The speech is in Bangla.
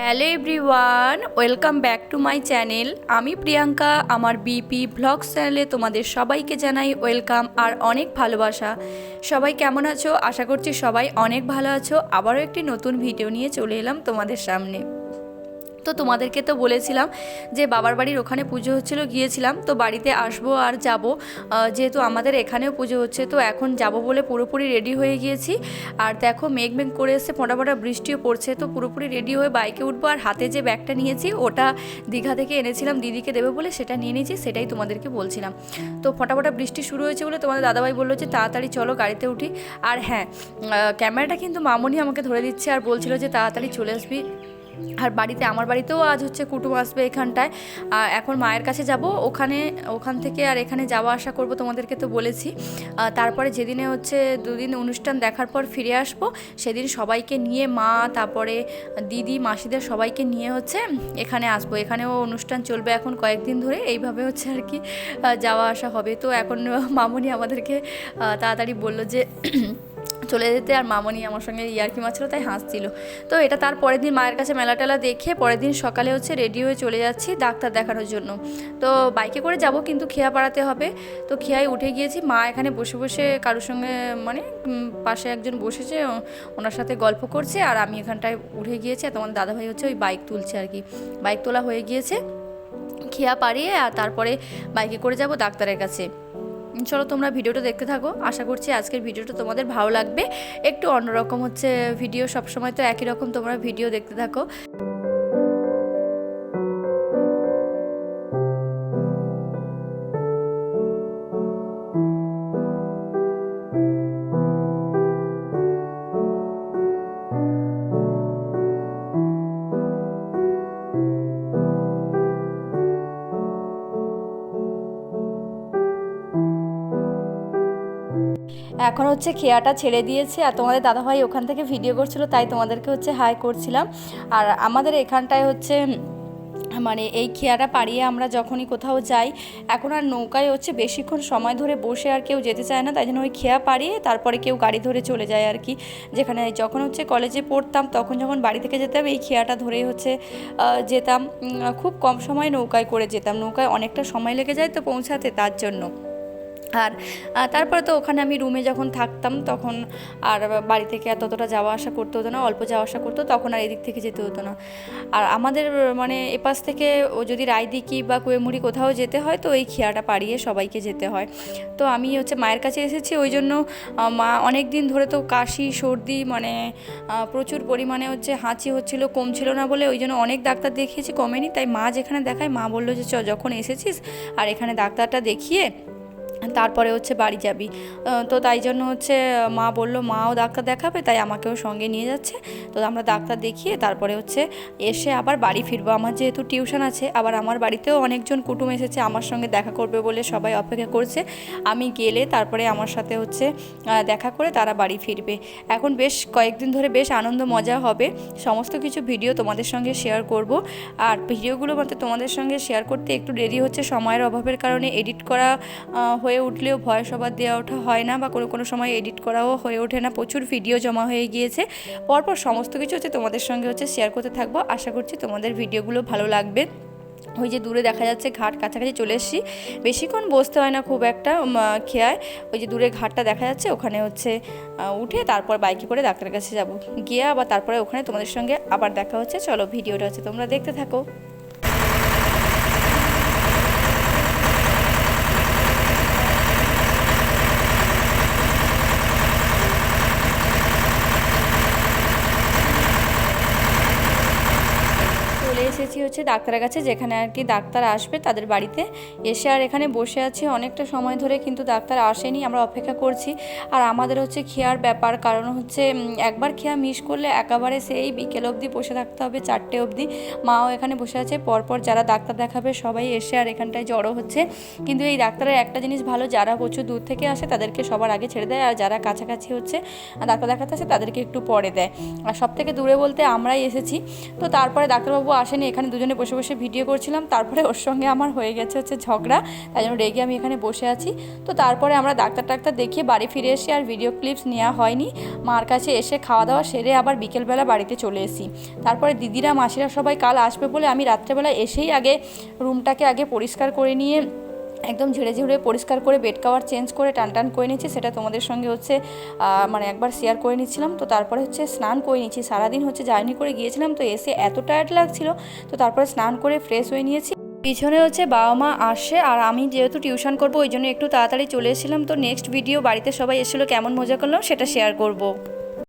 Hello everyone, welcome back to my channel. আমি প্রিয়াঙ্কা, আমার বিপি ভ্লগ চ্যানেলে তোমাদের সবাইকে জানাই ওয়েলকাম আর অনেক ভালোবাসা। সবাই কেমন আছো? আশা করছি সবাই অনেক ভালো আছো। আবারও একটি নতুন ভিডিও নিয়ে চলে এলাম তোমাদের সামনে। তো তোমাদেরকে তো বলেছিলাম যে বাবার বাড়ির ওখানে পুজো হচ্ছিল, গিয়েছিলাম। তো বাড়িতে আসব আর যাব। যেহেতু আমাদের এখানেও পুজো হচ্ছে, তো এখন যাব বলে পুরোপুরি রেডি হয়ে গিয়েছি। আর দেখো মেঘ মেঘ করে এসে ফোঁটা ফোঁটা বৃষ্টিও পড়ছে, তো পুরোপুরি রেডি হয়ে বাইকে উঠবো। আর হাতে যে ব্যাগটা নিয়েছি, ওটা দীঘা থেকে এনেছিলাম, দিদিকে দেবে বলে সেটা নিয়ে নিয়েছি, সেটাই তোমাদেরকে বলছিলাম। তো ফোঁটা ফোঁটা বৃষ্টি শুরু হয়েছে বলে তোমাদের দাদাভাই বলল যে তাড়াতাড়ি চলো গাড়িতে উঠি। আর হ্যাঁ ক্যামেরাটা কিন্তু মামনি আমাকে ধরে দিচ্ছে আর বলছিল যে তাড়াতাড়ি চলে আসবি। আর বাড়িতে, আমার বাড়িতেও আজ হচ্ছে কুটুম আসবে এখানটায়। এখন মায়ের কাছে যাব, ওখানে, ওখান থেকে আর এখানে যাওয়া আসা করব তোমাদেরকে তো বলেছি। তারপরে যেদিনে হচ্ছে দুদিন অনুষ্ঠান দেখার পর ফিরে আসব, সেদিন সবাইকে নিয়ে মা, তারপরে দিদি, মাসিদের সবাইকে নিয়ে হচ্ছে এখানে আসব। এখানেও অনুষ্ঠান চলবে এখন কয়েকদিন ধরে, এইভাবে হচ্ছে আর কি যাওয়া আসা হবে। তো এখন মামনি আমাদেরকে তাড়াতাড়ি বলল যে চলে যেতে আর মামনি আমার সঙ্গে ইয়ার্কি মারছিল, তাই হাসছিল। তো এটা তার পরের দিন মায়ের কাছে মেলা টেলা দেখে পরের দিন সকালে হচ্ছে রেডি হয়ে চলে যাচ্ছি ডাক্তার দেখানোর জন্য। তো বাইকে করে যাব কিন্তু খেয়া পাড়াতে হবে। তো খেয়ায় উঠে গিয়েছি, মা এখানে বসে বসে কারোর সঙ্গে মানে পাশে একজন বসেছে ওনার সাথে গল্প করছে আর আমি এখানটায় উঠে গিয়েছি আর তোমার দাদাভাই হচ্ছে ওই বাইক তুলছে আর কি। বাইক তোলা হয়ে গিয়েছে, খেয়া পাড়িয়ে আর তারপরে বাইকে করে যাব ডাক্তারের কাছে। চলো তোমরা ভিডিওটা দেখতে থাকো। আশা করছি আজকের ভিডিওটা তোমাদের ভালো লাগবে। একটু অন্যরকম হচ্ছে ভিডিও, সবসময় তো একই রকম তোমরা ভিডিও দেখতে থাকো। এখন হচ্ছে খেয়াটা ছেড়ে দিয়েছে আর তোমাদের দাদাভাই ওখান থেকে ভিডিও করছিল, তাই তোমাদেরকে হচ্ছে হাই করছিলাম। আর আমাদের এখানটায় হচ্ছে মানে এই খেয়াটা পাড়িয়ে আমরা যখনই কোথাও যাই, এখন আর নৌকায় হচ্ছে বেশিক্ষণ সময় ধরে বসে আর কেউ যেতে চায় না, তাই জন্য ওই খেয়া পাড়িয়ে তারপরে কেউ গাড়ি ধরে চলে যায় আর কি। যেখানে যখন হচ্ছে কলেজে পড়তাম, তখন যখন বাড়ি থেকে যেতাম, এই খেয়াটা ধরেই হচ্ছে যেতাম। খুব কম সময় নৌকায় করে যেতাম। নৌকায় অনেকটা সময় লেগে যায় তো পৌঁছাতে, তার জন্য। আর তারপরে তো ওখানে আমি রুমে যখন থাকতাম তখন আর বাড়ি থেকে আর ততটা যাওয়া আসা করতে হতো না, অল্প যাওয়া আসা করতো, তখন আর এদিক থেকে যেতে হতো না। আর আমাদের মানে এপাশ থেকে ও যদি রায়দিকি বা কুয়েমুড়ি কোথাও যেতে হয় তো এই খেয়াটা পাড়িয়ে সবাইকে যেতে হয়। তো আমি হচ্ছে মায়ের কাছে এসেছি, ওই জন্য মা অনেক দিন ধরে তো কাশি, সর্দি মানে প্রচুর পরিমাণে হচ্ছে হাঁচি হচ্ছিল, কমছিল না বলে, ওই জন্য অনেক ডাক্তার দেখিয়েছি, কমেনি। তাই মা যেখানে দেখায়, মা বলল যে চ, যখন এসেছিস আর এখানে ডাক্তারটা দেখিয়ে তারপরে হচ্ছে বাড়ি যাবি। তো তাই জন্য হচ্ছে মা বলল মাও ডাক্তার দেখাবে তাই আমাকেও সঙ্গে নিয়ে যাচ্ছে। তো আমরা ডাক্তার দেখিয়ে তারপরে হচ্ছে এসে আবার বাড়ি ফিরবো। আমার যেহেতু টিউশন আছে আবার আমার বাড়িতেও অনেকজন কুটুম এসেছে আমার সঙ্গে দেখা করবে বলে সবাই অপেক্ষা করছে। আমি গেলে তারপরে আমার সাথে হচ্ছে দেখা করে তারা বাড়ি ফিরবে। এখন বেশ কয়েকদিন ধরে বেশ আনন্দ মজা হবে। সমস্ত কিছু ভিডিও তোমাদের সঙ্গে শেয়ার করব। আর ভিডিওগুলো মধ্যে তোমাদের সঙ্গে শেয়ার করতে একটু দেরি হচ্ছে সময়ের অভাবের কারণে এডিট করা আহ, হয়ে উঠলেও ভয়েস ওভার দেওয়া ওঠা হয় না বা কোনো কোনো সময় এডিট করাও হয়ে ওঠে না। প্রচুর ভিডিও জমা হয়ে গিয়েছে। পরপর সমস্ত কিছু হচ্ছে তোমাদের সঙ্গে হচ্ছে শেয়ার করতে থাকব। আশা করছি তোমাদের ভিডিওগুলো ভালো লাগবে। ওই যে দূরে দেখা যাচ্ছে ঘাট, কাছাকাছি চলে এসেছি। বেশিক্ষণ বসতে হয় না খুব একটা খেয়ায়। ওই যে দূরে ঘাটটা দেখা যাচ্ছে, ওখানে হচ্ছে উঠে তারপর বাইকে করে ডাক্তারের কাছে যাব। গিয়ে আবার তারপরে ওখানে তোমাদের সঙ্গে আবার দেখা হচ্ছে। চলো ভিডিওটা হচ্ছে তোমরা দেখতে থাকো। চলে এসেছি হচ্ছে ডাক্তারের কাছে, যেখানে আর কি ডাক্তার আসবে তাদের বাড়িতে। এসে আর এখানে বসে আছি অনেকটা সময় ধরে, কিন্তু ডাক্তার আসেনি, আমরা অপেক্ষা করছি। আর আমাদের হচ্ছে খেয়ার ব্যাপার, কারণ হচ্ছে একবার খেয়া মিস করলে একেবারে সেই বিকেল অবধি বসে থাকতে হবে, চারটে অবধি। মাও এখানে বসে আছে, পরপর যারা ডাক্তার দেখাবে সবাই এসে আর এখানটায় জড়ো হচ্ছে। কিন্তু এই ডাক্তারের একটা জিনিস ভালো, যারা প্রচুর দূর থেকে আসে তাদেরকে সবার আগে ছেড়ে দেয়, আর যারা কাছাকাছি হচ্ছে ডাক্তার দেখাতে আসে তাদেরকে একটু পরে দেয়। আর সব থেকে দূরে বলতে আমরাই এসেছি। তো তারপরে ডাক্তারবাবু আসে আসেনি, এখানে দুজনে বসে বসে ভিডিও করছিলাম, তারপরে ওর সঙ্গে আমার হয়ে গেছে হচ্ছে ঝগড়া, তাই জন্য রেগে আমি এখানে বসে আছি। তো তারপরে আমরা ডাক্তার টাক্তার দেখিয়ে বাড়ি ফিরে এসে আর ভিডিও ক্লিপস নেওয়া হয়নি। মার কাছে এসে খাওয়া দাওয়া সেরে আবার বিকেলবেলা বাড়িতে চলে এসি তারপরে দিদিরা, মাসিরা সবাই কাল আসবে বলে আমি রাত্রেবেলা এসেই আগে রুমটাকে আগে পরিষ্কার করে নিয়ে একদম ঝেড়ে ঝেড়ে পরিষ্কার করে বেড কাভার চেঞ্জ করে টান টান করে নিচ্ছি। সেটা তোমাদের সঙ্গে হচ্ছে মানে একবার শেয়ার করে নিচ্ছিলাম। তো তারপরে হচ্ছে স্নান করে নিচ্ছি। সারাদিন হচ্ছে জার্নি করে গিয়েছিলাম। তো এসে এত টায়ার্ড লাগছিল। তো তারপরে স্নান করে ফ্রেশ হয়ে নিয়েছি। পিছনে হচ্ছে বাবা মা আসে আর আমি যেহেতু টিউশন করব, ওই জন্য একটু তাড়াতাড়ি চলে এসেছিলাম। তো নেক্সট ভিডিও বাড়িতে সবাই এসেছিল, কেমন মজা করলাম সেটা শেয়ার করব।